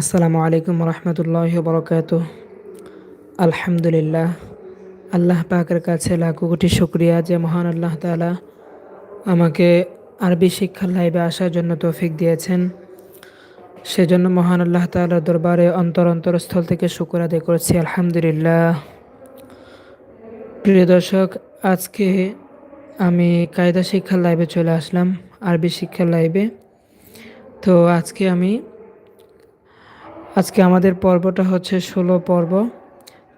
আসসালামু আলাইকুম রহমতুল্লাহ বরকাত আলহামদুলিল্লাহ, আল্লাহ পাকের কাছে লাখো কোটি শুক্রিয়া যে মহান আল্লাহ তালা আমাকে আরবি শিক্ষার লাইভে আসার জন্য তৌফিক দিয়েছেন। সেজন্য মহান আল্লাহ তালার দরবারে অন্তর অন্তরস্থল থেকে শুক্র আদায় করেছি, আলহামদুলিল্লাহ। প্রিয় দর্শক, আজকে আমি কায়দা শিক্ষার লাইভে চলে আসলাম, আরবি শিক্ষার লাইভে। তো আজকে আমি আজকে আমাদের পর্বটা হচ্ছে ষোলো পর্ব,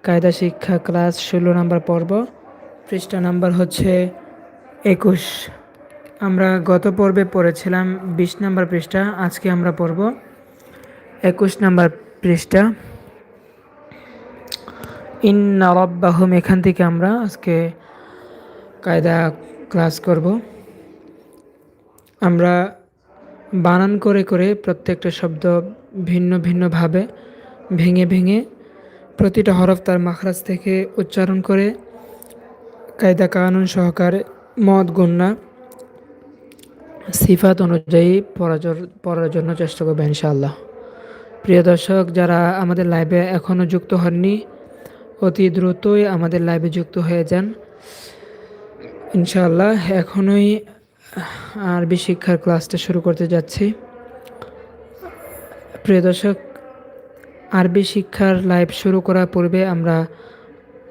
কায়দা শিক্ষা ক্লাস ষোলো নাম্বার পর্ব, পৃষ্ঠা নাম্বার হচ্ছে একুশ। আমরা গত পর্বে পড়েছিলাম বিশ নাম্বার পৃষ্ঠা, আজকে আমরা পড়ব একুশ নাম্বার পৃষ্ঠা। ইন্না রব্বাহুম, এখান থেকে আমরা আজকে কায়দা ক্লাস করব। আমরা বানান করে করে প্রত্যেকটা শব্দ ভিন্ন ভিন্নভাবে ভেঙে ভেঙে প্রতিটা হরফ তার মাখরাজ থেকে উচ্চারণ করে কায়দা কানুন সহকারে মদ গণ্যা সিফাত অনুযায়ী পড়ার জন্য চেষ্টা করবে ইনশাআল্লাহ। প্রিয় দর্শক, যারা আমাদের লাইভে এখনও যুক্ত হননি, অতি দ্রুতই আমাদের লাইভে যুক্ত হয়ে যান। ইনশাআল্লাহ, এখনই আরবি শিক্ষার ক্লাসটা শুরু করতে যাচ্ছি প্রিয় দর্শক আরবি শিক্ষার লাইভ শুরু করার পূর্বে আমরা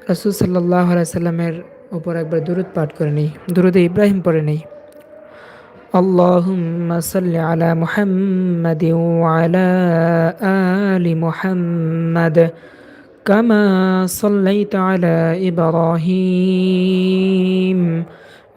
রাসুল সাল্লাহ সাল্লামের উপর একবার দুরুদ পাঠ করে নিই দুরুদে ইব্রাহিম পড়ে নিই اللهم صل على محمد وعلى آل محمد كما صليت على إبراهيم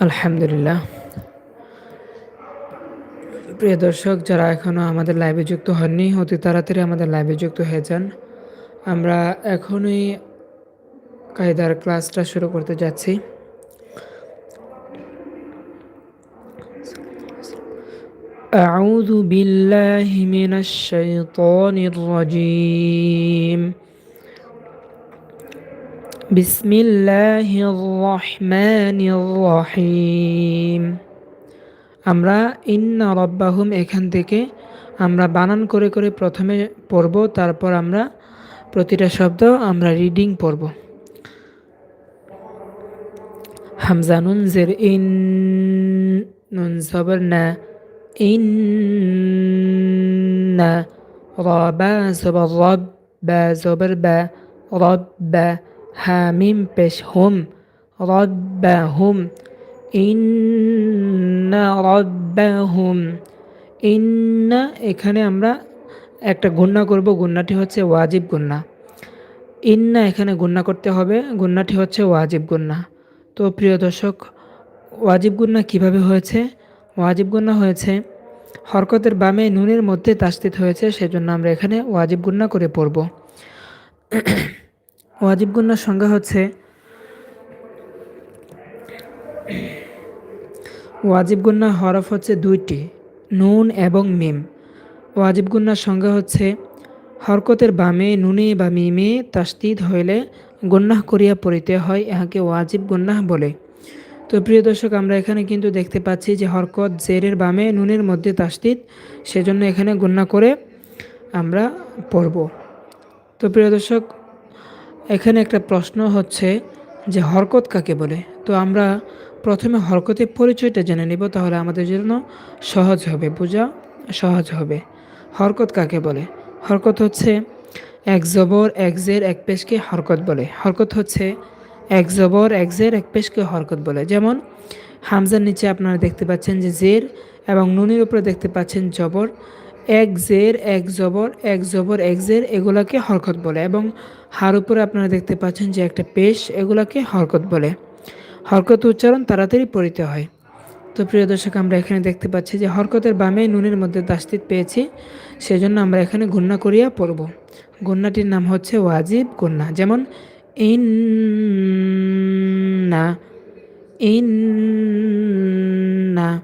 الحمد لله প্রিয় দর্শক যারা এখনও আমাদের লাইভে যুক্ত হননি অতি তাড়াতাড়ি আমাদের লাইভে যুক্ত হয়ে যান আমরা এখনই কায়দার ক্লাসটা শুরু করতে যাচ্ছি أعوذ بالله من الشيطان الرجيم بسم الله الرحمن الرحيم আমরা ইন্না রব্বাহুম এখান থেকে আমরা বানান করে করে প্রথমে পড়ব তারপর আমরা প্রতিটা শব্দ আমরা রিডিং পড়ব হামজা নুন জের ইন নুন জবর না ইন না রবা জবর রব বা জবর বা রব বা হামিম পেশ হুম রব বা হুম, ইন্না রব্বাহুম ইন্না এখানে আমরা একটা গুন্না করব, গুন্নাটি হচ্ছে ওয়াজিব গুন্না। ইন্না এখানে গুন্না করতে হবে, গুন্নাটি হচ্ছে ওয়াজিব গুন্না। তো প্রিয় দর্শক, ওয়াজিব গুন্না কীভাবে হয়েছে? ওয়াজিব গুন্না হয়েছে, হরকতের বামে নুনের মধ্যে তাস্তিত হয়েছে, সেজন্য আমরা এখানে ওয়াজিব গুন্না করে পড়ব। ওয়াজিব গুন্নার সংজ্ঞা হচ্ছে ওয়াজিব গুন্না হরফ হচ্ছে দুইটি, নুন এবং মিম। ওয়াজিব গুন্নার সংজ্ঞা হচ্ছে হরকতের বামে নুনে বা মিমে তাস্তিদ হইলে গুন্নাহ করিয়া পড়িতে হয় ইহাকে ওয়াজিব গুন্নাহ বলে। তো প্রিয় দর্শক, আমরা এখানে কিন্তু দেখতে পাচ্ছি যে হরকত জেরের বামে নুনের মধ্যে তাস্তিদ সেজন্য এখানে গুন্না করে আমরা পড়ব। তো প্রিয় দর্শক এখানে একটা প্রশ্ন হচ্ছে যে হরকত কাকে বলে? তো আমরা প্রথমে হরকতের পরিচয়টা জেনে নিব, তাহলে আমাদের জন্য সহজ হবে, বোঝা সহজ হবে। হরকত কাকে বলে? হরকত হচ্ছে এক জবর এক জের এক পেশকে হরকত বলে। হরকত হচ্ছে এক জবর এক জের এক পেশকে হরকত বলে। যেমন হামজার নিচে আপনারা দেখতে পাচ্ছেন যে জের এবং নুনের উপরে দেখতে পাচ্ছেন জবর। এক জের এক জবর এক জবর এক জের এগুলাকে হরকত বলে এবং হার উপরে আপনারা দেখতে পাচ্ছেন যে একটা পেশ এগুলাকে হরকত বলে। হরকত উচ্চারণ তাড়াতাড়ি পড়িতে হয়। তো প্রিয় দর্শক, আমরা এখানে দেখতে পাচ্ছি যে হরকতের বামে নুনের মধ্যে দাস্তিত পেয়েছি, সেজন্য আমরা এখানে গুন্না করিয়া পড়ব। গুন্নাটির নাম হচ্ছে ওয়াজিব গুন্না। যেমন ইন না ইন না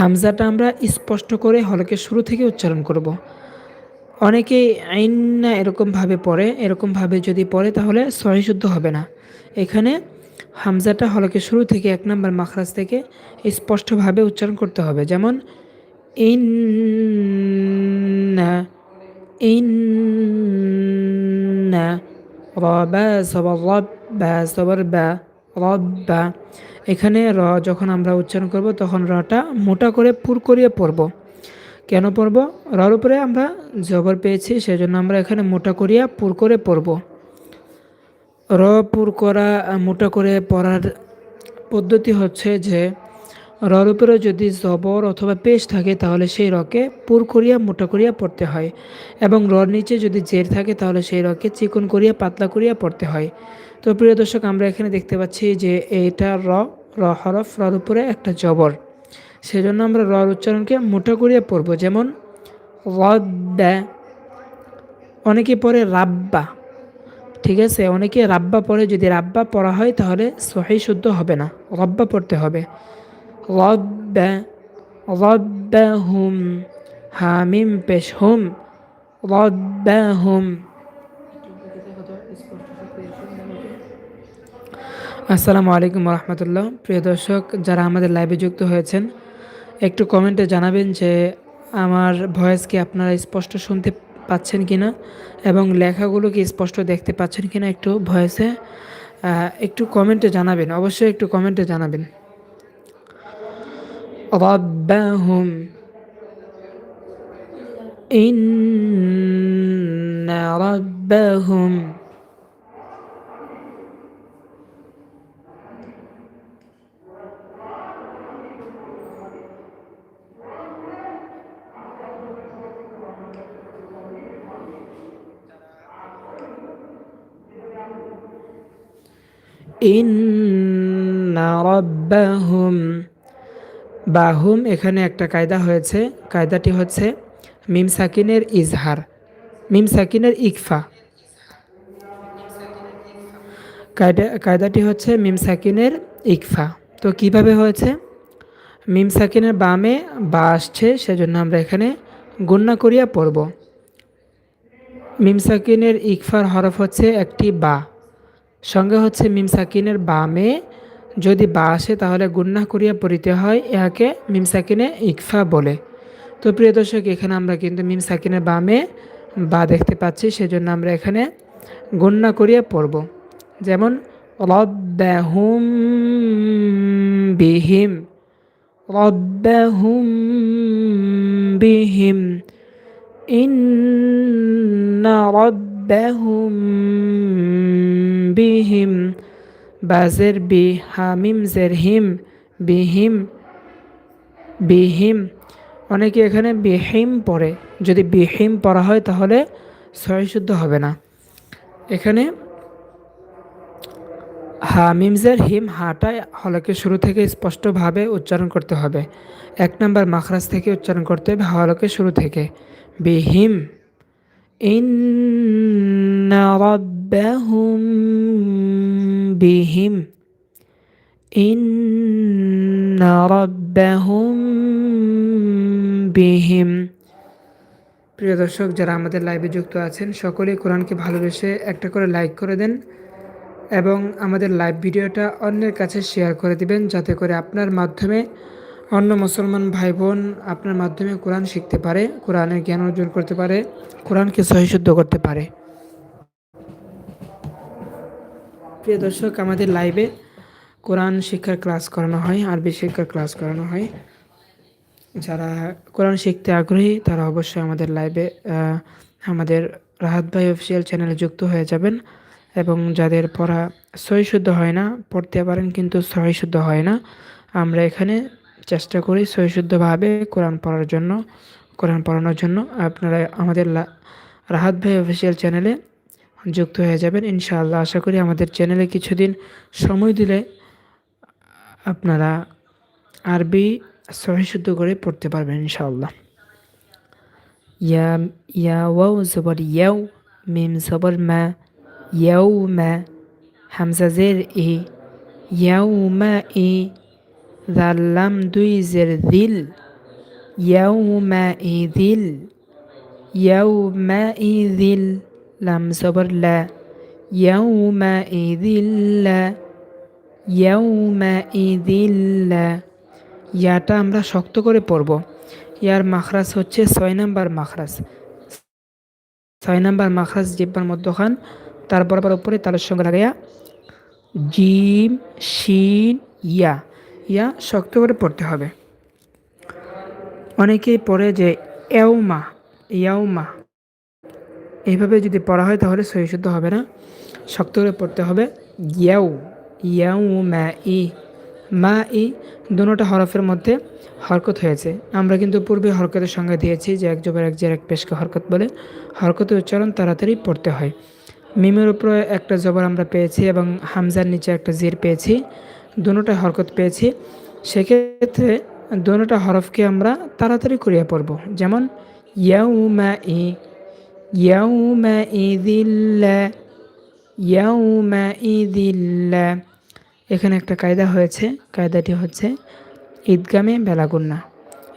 হামজাটা আমরা স্পষ্ট করে হলকে শুরু থেকে উচ্চারণ করব। অনেকে আইন না এরকমভাবে পড়ে, এরকমভাবে যদি পড়ে তাহলে সহি শুদ্ধ হবে না। এখানে হামজাটা হলকে শুরু থেকে এক নম্বর মাখরাজ থেকে স্পষ্টভাবে উচ্চারণ করতে হবে। যেমন ইন ইন রব্বা সবর বা। রব্বা। এখানে র যখন আমরা উচ্চারণ করব, তখন রটা মোটা করে পুর করিয়ে পড়ব। কেন পড়ব? রর উপরে আমরা জবর পেয়েছি, সেজন্য আমরা এখানে মোটা করিয়া পুর করে পড়ব। র পুর করা, মোটা করে পড়ার পদ্ধতি হচ্ছে যে, রর উপরে যদি জবর অথবা পেশ থাকে, তাহলে সেই রকে পুর করিয়া মোটা করিয়া পড়তে হয়। এবং রর নিচে যদি জের থাকে, তাহলে সেই রকে চিকন করিয়া পাতলা করিয়া পড়তে হয়। তো প্রিয় দর্শক, আমরা এখানে দেখতে পাচ্ছি যে এইটা র র হরফ, রর উপরে একটা জবর। সেজন্য আমরা রর উচ্চারণকে মোটা করিয়া পড়ব। যেমন রব্বা অনেকে পড়ে রাব্বা। ঠিক আছে? অনেকে রাব্বা পড়ে। যদি রাব্বা পড়া হয়, তাহলে সহি শুদ্ধ হবে না। রব্বা পড়তে হবে। রব্বা রব্বা হুম হামিম পেশ হুম। রব্বা হুম আসসালামু আলাইকুম রহমতুল্লাহ প্রিয় দর্শক যারা আমাদের লাইভে যুক্ত হয়েছেন একটু কমেন্টে জানাবেন যে আমার ভয়েস কি আপনারা স্পষ্ট শুনতে পাচ্ছেন কি না এবং লেখাগুলো কি স্পষ্ট দেখতে পাচ্ছেন কি না একটু ভয়েসে একটু কমেন্টে জানাবেন অবশ্যই একটু কমেন্টে জানাবেন ربهم إن ربهم ইন্না রব্বাহুম বাহুম এখানে একটা কায়দা হয়েছে। কায়দাটি হচ্ছে মিম সাকিনের ইজহার, মিম সাকিনের ইকফা। কায়দা, কায়দাটি হচ্ছে মিম সাকিনের ইকফা। তো কীভাবে হয়েছে? মিম সাকিনের বামে বা আসছে, সেজন্য আমরা এখানে গুন্না করিয়া পড়ব। মিম সাকিনের ইকফার হরফ হচ্ছে একটি বা। সঙ্গে হচ্ছে মিম সাকিনের বামে। যদি বা আসে, তাহলে গুন্না করিয়া পড়িতে হয় ইহাকে মিম সাকিনে ইকফা বলে। তো প্রিয় দর্শক, এখানে আমরা কিন্তু মিম সাকিনের বামে বা দেখতে পাচ্ছি, সেজন্য আমরা এখানে গুন্না করিয়া পড়ব। যেমন, রব্বাহুম বিহিম রব্বাহুম বিহিম, ইন্না রব্বাহুম বিহিম বাজের বি হামিম জের হিম বিহিম বিহিম অনেকে এখানে বিহিম পড়ে। যদি বিহিম পড়া হয় তাহলে ছয় শুদ্ধ হবে না। এখানে হামিমজের হিম হাটা হলকে শুরু থেকে স্পষ্টভাবে উচ্চারণ করতে হবে। এক নম্বর মাখরাজ থেকে উচ্চারণ করতে হবে হলকে শুরু থেকে। বিহিম إن ربهم بهم إن ربهم بهم প্রিয় দর্শক যারা আমাদের লাইভে যুক্ত আছেন সকলেই কোরআনকে ভালোবেসে একটা করে লাইক করে দেন এবং আমাদের লাইভ ভিডিওটা অন্যের কাছে শেয়ার করে দিবেন যাতে করে আপনার মাধ্যমে অন্য মুসলমান ভাই বোন আপনার মাধ্যমে কোরআন শিখতে পারে, কোরআনের জ্ঞান অর্জন করতে পারে, কোরআনকে সহিশুদ্ধ করতে পারে। প্রিয় দর্শক, আমাদের লাইভে কোরআন শিক্ষার ক্লাস করানো হয়, আরবি শিক্ষার ক্লাস করানো হয়। যারা কোরআন শিখতে আগ্রহী, তারা অবশ্যই আমাদের লাইভে আমাদের রাহাত ভাই অফিসিয়াল চ্যানেলে যুক্ত হয়ে যাবেন এবং যাদের পড়া সহিশুদ্ধ হয় না, পড়তে পারেন কিন্তু সহিশুদ্ধ হয় না। আমরা এখানে চেষ্টা করি সহিশুদ্ধভাবে কোরআন পড়ার জন্য, কোরআন পড়ানোর জন্য। আপনারা আমাদের রাহাত ভাই অফিসিয়াল চ্যানেলে যুক্ত হয়ে যাবেন, ইনশাআল্লাহ। আশা করি আমাদের চ্যানেলে কিছুদিন সময় দিলে আপনারা আরবি সহিশুদ্ধ করে পড়তে পারবেন, ইনশাআল্লাহ। ইয়া ইয়া ওয়াও মিম জবর মা, ইয়াও হামজা জের ই, ইয়াও মা ই জাল্লাম দুই জের দিল মা ই দিল ইয়াও মা ই দিল লাম জবর লা মা ই দিল্লা ইয়াউমা ইদিল্লা ইয়াটা আমরা শক্ত করে পড়ব। ইয়ার মাখরাজ হচ্ছে ছয় নাম্বার মাখরাজ। ছয় নাম্বার মাখরাজ জিব্বার মধ্যখান তার বরাবর উপরে তালের সঙ্গে লাগাইয়া জিম, শিন, ইয়া। ইয়া শক্ত করে পড়তে হবে। অনেকেই পড়ে যে এওমা ইয়াউমা। এইভাবে যদি পড়া হয় তাহলে সহি শুদ্ধ হবে না। শক্ত করে পড়তে হবে ইয়াউ ইয়াউ মা ই মা ই দুটা হরফের মধ্যে হরকত হয়েছে। আমরা কিন্তু পূর্বে হরকতের সঙ্গে দিয়েছি যে এক জবার এক জের এক পেশকে হরকত বলে। হরকতের উচ্চারণ তাড়াতাড়ি পড়তে হয়। মিমের উপরে একটা জবর আমরা পেয়েছি এবং হামজার নিচে একটা জির পেয়েছি। দুটা হরকত পেয়েছি। সেক্ষেত্রে দুটা হরফকে আমরা তাড়াতাড়ি করিয়া পড়ব। যেমন ইয়াউ মা ই ইয়াউ মা ই দিল্লা ইয়াউ মা ই দিল্লা এখানে একটা কায়দা হয়েছে। কায়দাটি হচ্ছে ঈদগামে বেলাগুন্না।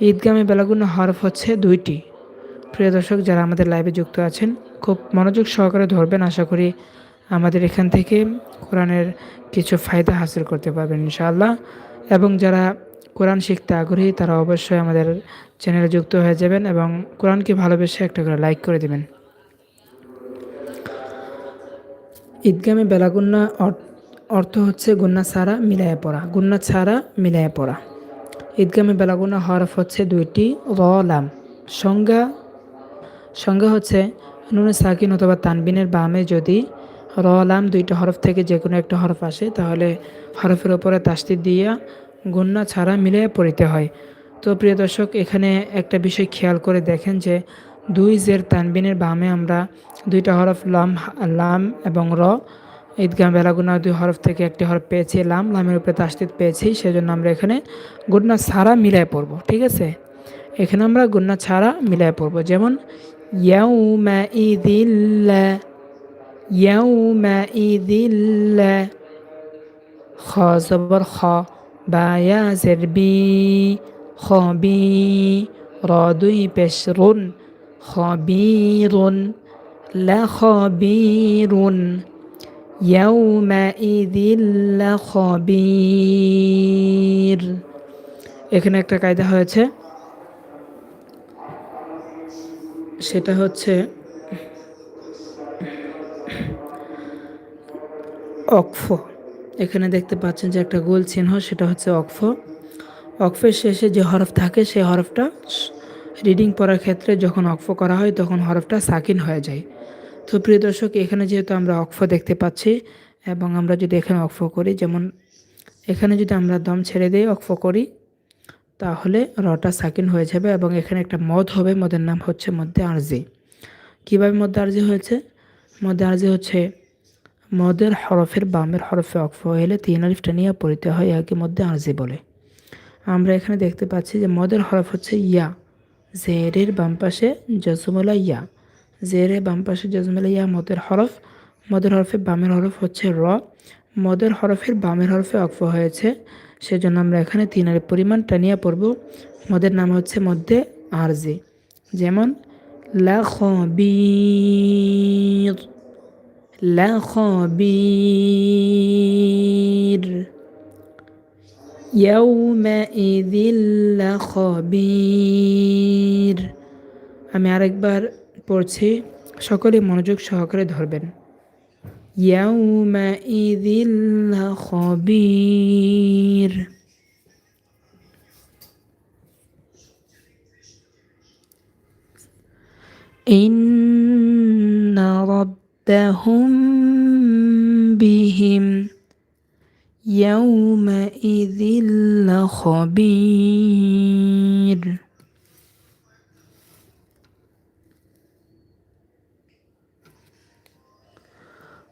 ঈদগামে বেলাগুন্না হরফ হচ্ছে দুইটি। প্রিয় দর্শক, যারা আমাদের লাইভে যুক্ত আছেন, খুব মনোযোগ সহকারে ধরবেন। আশা করি আমাদের এখান থেকে কোরআনের কিছু ফায়দা হাসিল করতে পারবেন ইনশাআল্লাহ। এবং যারা কোরআন শিখতে আগ্রহী, তারা অবশ্যই আমাদের চ্যানেলে যুক্ত হয়ে যাবেন এবং কোরআনকে ভালোবেসে একটা করে লাইক করে দেবেন। ঈদগামে বেলাগুন্না অর্থ হচ্ছে গুন্না ছাড়া মিলাইয়া পড়া। গুন্না ছাড়া মিলাইয়া পড়া। ঈদগামে বেলাগুন্না হরফ হচ্ছে দুইটি র লাম সংজ্ঞা সংজ্ঞা হচ্ছে নুনে সাকিন অথবা তানবিনের বামে যদি র, লাম দুইটা হরফ থেকে যে কোনো একটা হরফ আসে, তাহলে হরফের ওপরে তাস্তি দিয়া গুন্না ছাড়া মিলিয়ে পড়িতে হয়। তো প্রিয় দর্শক, এখানে একটা বিষয় খেয়াল করে দেখেন যে দুই জের তানবিনের বামে আমরা দুইটা হরফ লাম লাম এবং র, ঈদগাহ বেলাগুনা দুই হরফ থেকে একটি হরফ পেয়েছি, লাম, লামের উপরে তাস্তিদ পেয়েছি, সেজন্য আমরা এখানে গুন্না ছাড়া মিলায় পড়ব, ঠিক আছে? এখানে আমরা গুন্না ছাড়া মিলায় পড়ব, যেমন ইয়াউমা ইদিল্লা ইদিল্লা খ জবর খ বা ইয়াজের বি খ বি র দুই পেশ রুন খবিরুন লা খবিরুন খবির এখানে একটা কায়দা হয়েছে। সেটা হচ্ছে অক্ফ এখানে দেখতে পাচ্ছেন যে একটা গোল চিহ্ন, সেটা হচ্ছে অক্ফ অক্ফের শেষে যে হরফ থাকে, সেই হরফটা রিডিং পড়ার ক্ষেত্রে যখন অক্ফ করা হয়, তখন হরফটা সাকিন হয়ে যায়। তো প্রিয় দর্শক, এখানে যেহেতু আমরা অক্ফ দেখতে পাচ্ছি, এবং আমরা যদি এখানে অক্ফ করি, যেমন এখানে যদি আমরা দম ছেড়ে দিয়ে অক্ফ করি, তাহলে রটা সাকিন হয়ে যাবে, এবং এখানে একটা মদ হবে, মদের নাম হচ্ছে মধ্যে আরজি। কীভাবে মধ্যে আরজি হয়েছে? মধ্যে আরজি হচ্ছে মদের হরফের বামের হরফে অক্ফ হলে তিন আলিফটা নিয়ে পড়িতে হয় ইয়াকে মধ্যে আরজি বলে। আমরা এখানে দেখতে পাচ্ছি যে মদের হরফ হচ্ছে ইয়া। জেরের বাম পাশে জজমলা ইয়া। জেরে বাম পাশে জজমেলা ইয়া মদের হরফ। মদের হরফে বামের হরফ হচ্ছে র। মদের হরফের বামের হরফে অক্ফ হয়েছে। সেজন্য আমরা এখানে তিনের পরিমাণ টানিয়া পড়ব। মদের নাম হচ্ছে মধ্যে আরজি। যেমন লাখবির লাখবির يومئذ لخبير আমি আরেকবার পড়ছি সকলে মনোযোগ সহকারে ধরবেন يومئذ لخبير إن بينهم بهم يومئذ لخبير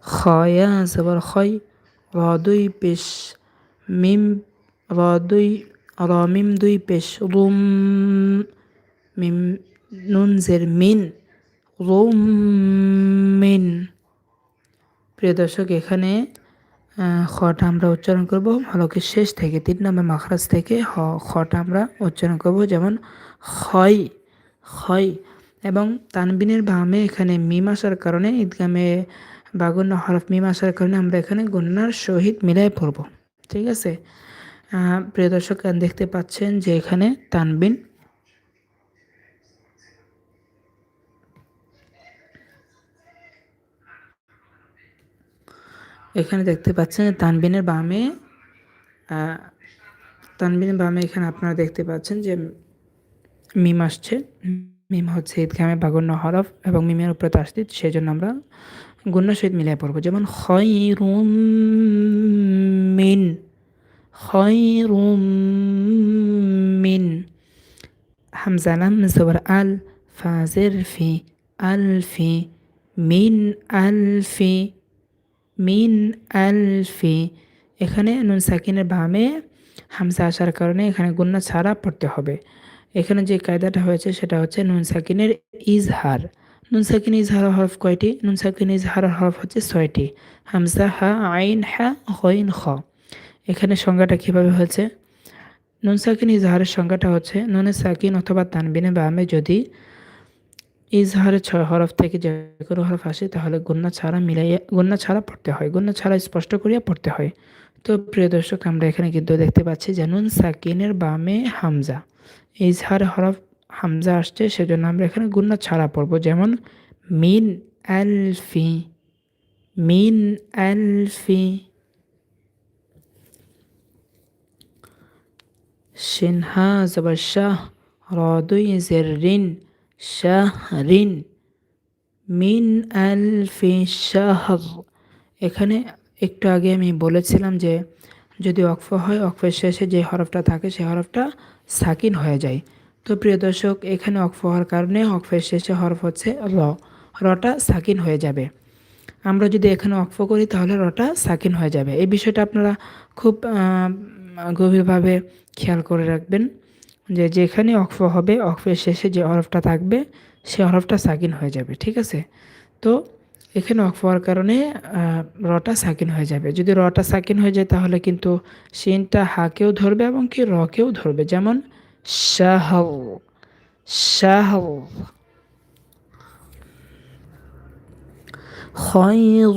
خايا زبر خي رادوي بش ميم رادوي راميم دوي بش روم ميم ننزر من জের মিন রুম মিন প্রিয় দর্শক এখানে খটা আমরা উচ্চারণ করব। হলকের শেষ থেকে, তিন নম্বর মাখরাজ থেকে হ খটা আমরা উচ্চারণ করব। যেমন হয় হয় এবং তানবিনের বামে এখানে মিম আসার কারণে, ঈদগামে বাগুন্য হরফ মিম আসার কারণে আমরা এখানে গণ্যার সহিত মিলাই পড়ব। ঠিক আছে? প্রিয় দর্শক, দেখতে পাচ্ছেন যে এখানে তানবিন এখানে দেখতে পাচ্ছেন তানবিনের বামে তানবিনের বামে এখানে আপনারা দেখতে পাচ্ছেন যে মিম আসছে। মিম হচ্ছে ঈদগামে বাগন্য হরফ এবং মিমের উপরে তাসদিদ সেই জন্য আমরা গুণ্য সহিত মিলিয়ে পড়ব। যেমন, খয়রুম মিন খয়রুম মিন হামজালাম জবর আল ফাজের ফি আলফি মিন আলফি মিন আলফি। এখানে নুন সাকিনের বামে হামজা আসার কারণে এখানে গুন্না ছাড়া পড়তে হবে। এখানে যে কায়দাটা হয়েছে সেটা হচ্ছে নুন সাকিনের ইজহার। নুন সাকিন ইজহার হরফ কয়টি? নুন সাকিন ইজহার হরফ হচ্ছে ছয়টি। হামসা, হা, আইন, হা, হইন, খ। এখানে সংজ্ঞাটা কীভাবে হয়েছে? নুন সাকিন ইজহারের সংজ্ঞাটা হচ্ছে নুনে সাকিন অথবা তানবিনে বামে যদি ইজহারের ছয় হরফ থেকে যে কোনো হরফ আসে, তাহলে গুন্না ছাড়া মিলাইয়া, গুন্না ছাড়া পড়তে হয়। গুন্না ছাড়া স্পষ্ট করিয়া পড়তে হয়। তো প্রিয় দর্শক, আমরা এখানে কিন্তু দেখতে পাচ্ছি যে নুন সাকিনের বামে হামজা। ইজহার হরফ হামজা আসছে, সেজন্য আমরা এখানে গুন্না ছাড়া পড়ব। যেমন, মিন আলফি মিন আলফি, সিনহা জবর শাহ রদুই জের রিন শাহরিন মিন আলফি শাহর। এখানে একটু আগে আমি বলেছিলাম যে, যদি অক্ফ হয় অক্ফের শেষে যে হরফটা থাকে সেই হরফটা সাকিন হয়ে যায়। তো প্রিয় দর্শক, এখানে অক্ফ হওয়ার কারণে অক্ফের শেষে হরফ হচ্ছে র। রটা সাকিন হয়ে যাবে। আমরা যদি এখানে অক্ফ করি, তাহলে রটা সাকিন হয়ে যাবে। এই বিষয়টা আপনারা খুব গভীরভাবে খেয়াল করে রাখবেন। যে যেখানে অক্ফ হবে অক্ফের শেষে যে হরফটা থাকবে সে হরফটা সাকিন হয়ে যাবে ঠিক আছে তো এখানে অক্ফ হওয়ার কারণে রটা সাকিন হয়ে যাবে যদি রটা সাকিন হয়ে যায় তাহলে কিন্তু সিনটা হাকেও ধরবে এবং কি রকেও ধরবে যেমন শাহ শাহ خير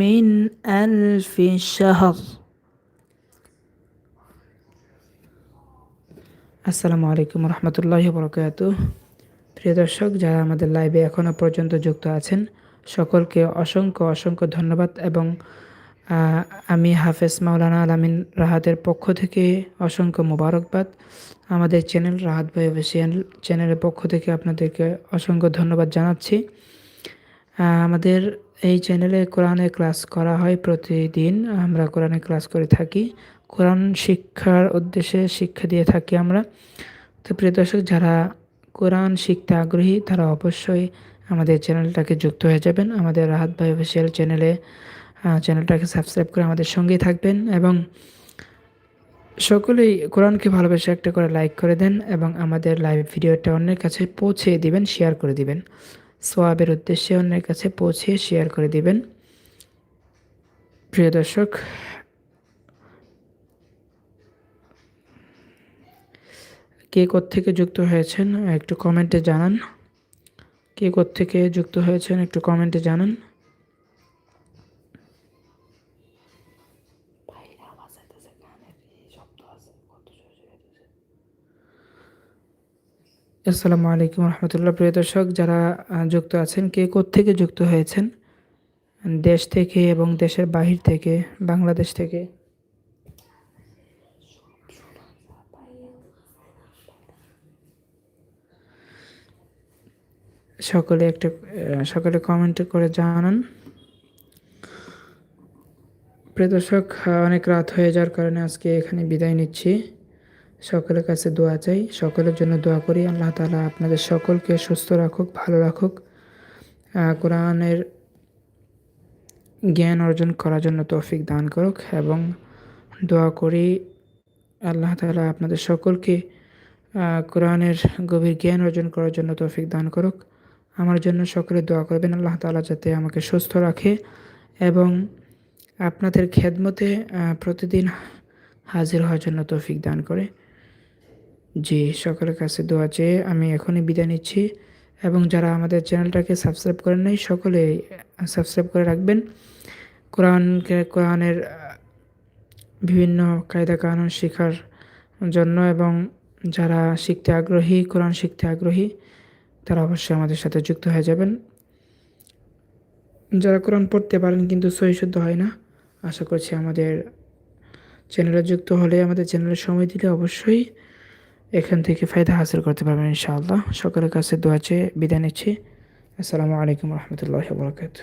من ألف شهر আসসালামু আলাইকুম রহমতুল্লাহ বরকাত প্রিয় দর্শক, যারা আমাদের লাইভে এখনও পর্যন্ত যুক্ত আছেন, সকলকে অসংখ্য অসংখ্য ধন্যবাদ এবং আমি হাফেজ মাওলানা আলামিন রাহাতের পক্ষ থেকে অসংখ্য মোবারকবাদ। আমাদের চ্যানেল রাহাত ভাই অফিসিয়াল চ্যানেলের পক্ষ থেকে আপনাদেরকে অসংখ্য ধন্যবাদ জানাচ্ছি। আমাদের এই চ্যানেলে কোরআনে ক্লাস করা হয় প্রতিদিন। আমরা কোরআনে ক্লাস করে থাকি। কোরআন শিক্ষার উদ্দেশ্যে শিক্ষা দিয়ে থাকি আমরা। তো প্রিয় দর্শক, যারা কোরআন শিখতে আগ্রহী, তারা অবশ্যই আমাদের চ্যানেলটাকে যুক্ত হয়ে যাবেন। আমাদের রাহাত ভাই অফিসিয়াল চ্যানেলে চ্যানেলটাকে সাবস্ক্রাইব করে আমাদের সঙ্গেই থাকবেন এবং সকলেই কোরআনকে ভালোবেসে একটা করে লাইক করে দেন এবং আমাদের লাইভ ভিডিওটা অন্যের কাছে পৌঁছে দিবেন, শেয়ার করে দিবেন। সোয়াবের উদ্দেশ্যে অন্যের কাছে পৌঁছে শেয়ার করে দিবেন। প্রিয় দর্শক কে থেকে যুক্ত হয়েছেন, একটু কমেন্টে জানান। কে থেকে যুক্ত হয়েছেন, একটু কমেন্টে জানান। আসসালামু আলাইকুম রহমতুল্লাহ। প্রিয় দর্শক, যারা যুক্ত আছেন, কে থেকে যুক্ত হয়েছেন, দেশ থেকে এবং দেশের বাহির থেকে, বাংলাদেশ থেকে সকলে একটা সকলে কমেন্ট করে জানান। প্রিয় দর্শক অনেক রাত হয়ে যাওয়ার কারণে আজকে এখানে বিদায় নিচ্ছি। সকলের কাছে দোয়া চাই, সকলের জন্য দোয়া করি। আল্লাহ তালা আপনাদের সকলকে সুস্থ রাখুক, ভালো রাখুক। কোরআনের জ্ঞান অর্জন করার জন্য তৌফিক দান করুক এবং দোয়া করি আল্লাহ তালা আপনাদের সকলকে কোরআনের গভীর জ্ঞান অর্জন করার জন্য তৌফিক দান করুক। আমার জন্য সকলে দোয়া করবেন। আল্লাহ তাআলা যাতে আমাকে সুস্থ রাখে এবং আপনাদের খেদমতে প্রতিদিন হাজির হওয়ার জন্য তৌফিক দান করে। জি, সকলের কাছে দোয়া চেয়ে আমি এখনই বিদায় নিচ্ছি এবং যারা আমাদের চ্যানেলটাকে সাবস্ক্রাইব করেন নাই, সকলে সাবস্ক্রাইব করে রাখবেন। কোরআনকে, কোরআনের বিভিন্ন কায়দা কানুন শেখার জন্য এবং যারা শিখতে আগ্রহী, কোরআন শিখতে আগ্রহী তারা অবশ্যই আমাদের সাথে যুক্ত হয়ে যাবেন। যারা কোরআন পড়তে পারেন কিন্তু সহি শুদ্ধ হয় না, আশা করছি আমাদের চ্যানেলে যুক্ত হলে আমাদের চ্যানেলে সময় দিলে অবশ্যই এখান থেকে ফায়দা হাসিল করতে পারবেন ইনশাআল্লাহ। সকলের কাছে দোয়া চেয়ে বিদায় নিচ্ছি। আসসালামু আলাইকুম রহমতুল্লাহ বরকাত